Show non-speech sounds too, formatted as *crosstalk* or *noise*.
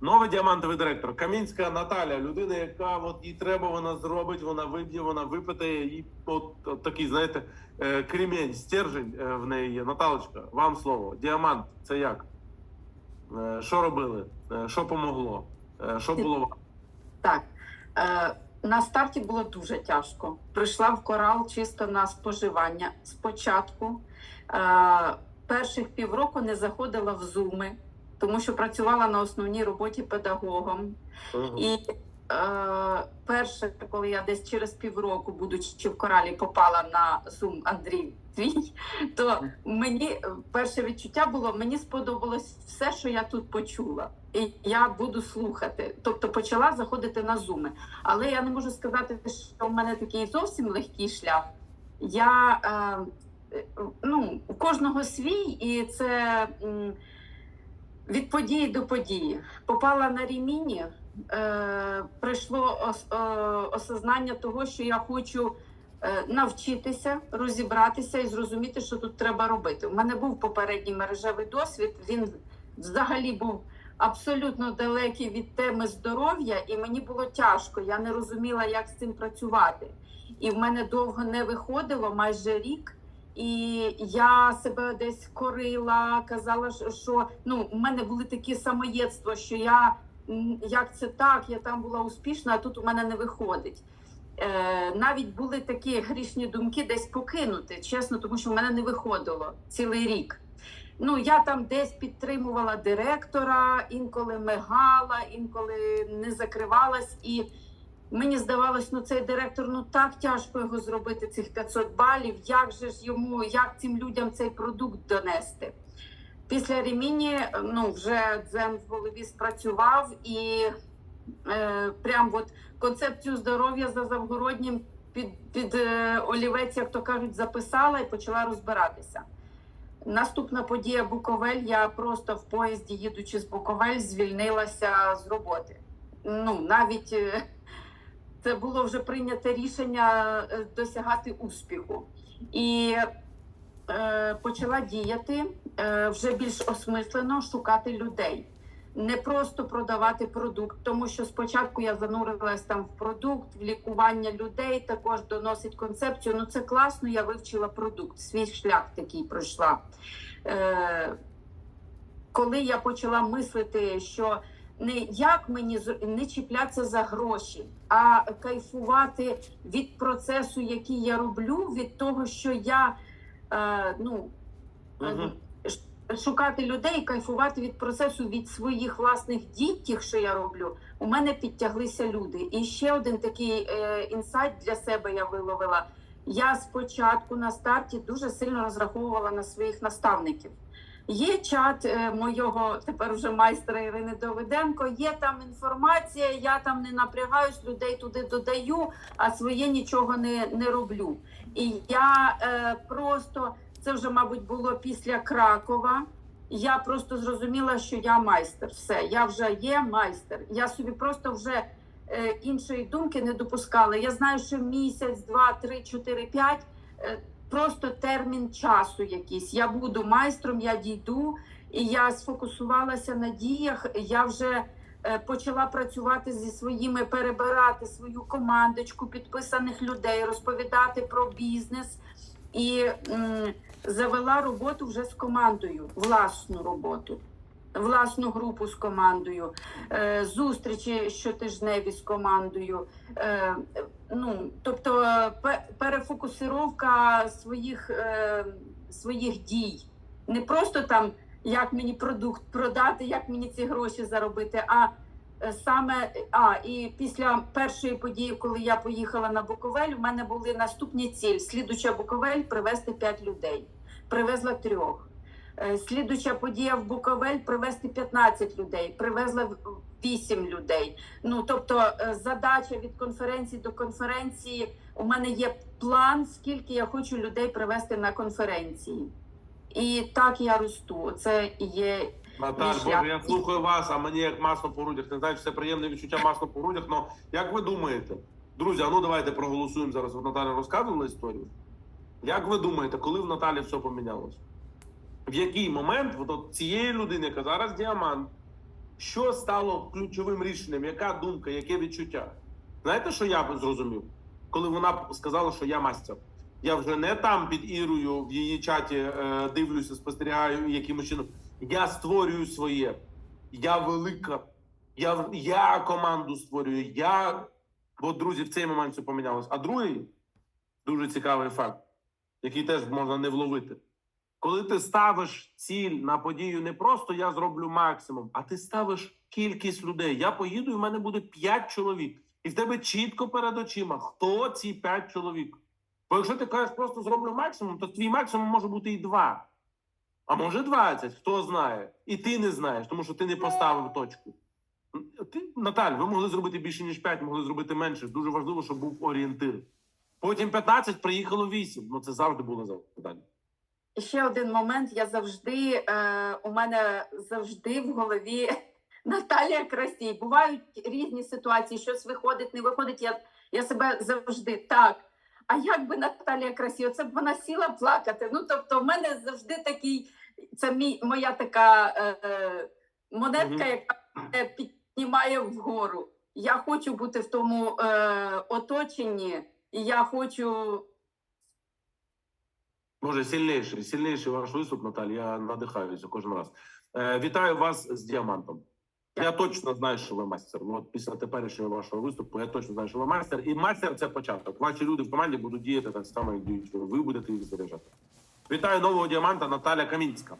Новий діамантовий директор. Камінська Наталя, людина, яка от їй треба, вона зробить, вона виб'є, вона випитає. І от, от такий, знаєте, е, кремінь, стержень е, в неї є. Наталочка, вам слово. Діамант, це як? Е, Що робили? Що помогло? Що було? Так. Е, на старті було дуже тяжко. Прийшла в корал чисто на споживання. Спочатку перших півроку не заходила в зуми, тому що працювала на основній роботі педагогом. Мгм. І е, перше, коли я десь через півроку, будучи в коралі, попала на Zoom Андрій твій, то мені е, перше відчуття було, мені сподобалось все, що я тут почула. І я буду слухати. Тобто почала заходити на зуми. Але я не можу сказати, що в мене такий зовсім легкий шлях. Я е, е, ну, у кожного свій, і це від події до події. Попала на реміні, е, прийшло ос, е, осознання того, що я хочу е, навчитися, розібратися і зрозуміти, що тут треба робити. У мене був попередній мережевий досвід. Він взагалі був абсолютно далекий від теми здоров'я, і мені було тяжко. Я не розуміла, як з цим працювати. І в мене довго не виходило, майже рік. І я себе десь корила, казала, що- ну у мене були такі самоєдства, що я як це так, я там була успішна, а тут у мене не виходить. Е, навіть були такі грішні думки десь покинути, чесно, тому що в мене не виходило цілий рік. Ну, я там десь підтримувала директора, інколи мигала, інколи не закривалась. І мені здавалось, ну цей директор ну так тяжко його зробити, цих 500 балів. Як же ж йому, як цим людям цей продукт донести? Після реміні ну, вже дзен в голові спрацював і е, прям от концепцію здоров'я за завгороднім під, під е, олівець, як то кажуть, записала і почала розбиратися. Наступна подія Буковель. Я просто в поїзді, їдучи з Буковель, звільнилася з роботи. Ну, навіть е, це було вже прийняте рішення е, досягати успіху. І е, почала діяти е, вже більш осмислено шукати людей. Не просто продавати продукт, тому що спочатку я занурилась там в продукт, в лікування людей, також доносить концепцію. Ну це класно, я вивчила продукт, свій шлях такий пройшла. Е, коли я почала мислити, що не як мені не чіплятися за гроші, а кайфувати від процесу, який я роблю, від того, що я е, ну, ш- шукати людей, кайфувати від процесу, від своїх власних дій, що я роблю, у мене підтяглися люди. І ще один такий е, інсайт для себе я виловила. Я спочатку на старті дуже сильно розраховувала на своїх наставників. Є чат е, мого тепер вже майстра Ірини Довиденко. Є там інформація, я там не напрягаюсь, людей туди додаю, а своє нічого не, не роблю. І я е, просто це вже, мабуть, було після Кракова. Я просто зрозуміла, що я майстер. Все, я вже є майстер. Я собі просто вже е, іншої думки не допускала. Я знаю, що місяць, два, три, чотири, п'ять. Е, Просто термін часу якийсь. Я буду майстром, я дійду, і я сфокусувалася на діях. Я вже е, почала працювати зі своїми, перебирати свою командочку підписаних людей, розповідати про бізнес і м, завела роботу вже з командою, власну роботу, власну групу з командою, е, зустрічі щотижневі з командою. Ну, тобто пе- перефокусировка своїх, е, своїх дій. Не просто там, як мені продукт продати, як мені ці гроші заробити, а е, саме а і після першої події, коли я поїхала на Буковель, у мене були наступні ціль. Слідуча Буковель привезти 5 людей. Привезла трьох. Е, Слідуча подія в Буковель привезти 15 людей, привезла 8 людей. Ну тобто, е, задача від конференції до конференції. У мене є план, скільки я хочу людей привезти на конференції. І так я росту. Це є Наталь, Боже, я- я слухаю вас, а мені як масло по грудях. Не знаю, чи це приємне відчуття масло по грудях, але як ви думаєте, друзі, а ну давайте проголосуємо зараз. От Наталя розказувала історію. Як ви думаєте, коли в Наталі все помінялось? В який момент от, цієї людини, яка зараз діамант, Що стало ключовим рішенням? Яка думка, яке відчуття? Знаєте, що я зрозумів? Коли вона сказала, що я мастер. Я вже не там під Ірою в її чаті е, дивлюся, спостерігаю якимось чином. Я створюю своє. Я велика. Я, я команду створюю. Я. Бо друзі, в цей момент все помінялось. А другий дуже цікавий факт, який теж можна не вловити. Коли ти ставиш ціль на подію, не просто я зроблю максимум, а ти ставиш кількість людей. Я поїду, і в мене буде 5 чоловік. І в тебе чітко перед очима, хто ці 5 чоловік. Бо якщо ти кажеш, просто зроблю максимум, то твій максимум може бути і 2. А може 20, хто знає. І ти не знаєш, тому що ти не поставив точку. Ти, Наталь, ви могли зробити більше, ніж 5, могли зробити менше. Дуже важливо, щоб був орієнтир. Потім 15, приїхало 8. Ну це завжди було завдання. Ще один момент. Я завжди е, у мене завжди в голові *laughs* Наталія Красій. Бувають різні ситуації, щось виходить, не виходить. Я, я себе завжди так. А як би Наталія Красій? Оце б вона сіла плакати. Ну тобто, в мене завжди такий, це мій моя така е, е, монетка, яка мене піднімає вгору. Я хочу бути в тому е, оточенні, і я хочу Боже, сильніший, сильніший ваш виступ, Наталі. Я надихаюся кожен раз. Е, вітаю вас з діамантом. Я точно знаю, що ви майстер. Ну, от після теперішнього вашого виступу я точно знаю, що ви майстер. І майстер це початок. Ваші люди в команді будуть діяти так само, як діють ви. Будете їх заряджати. Вітаю нового діаманта Наталя Камінська.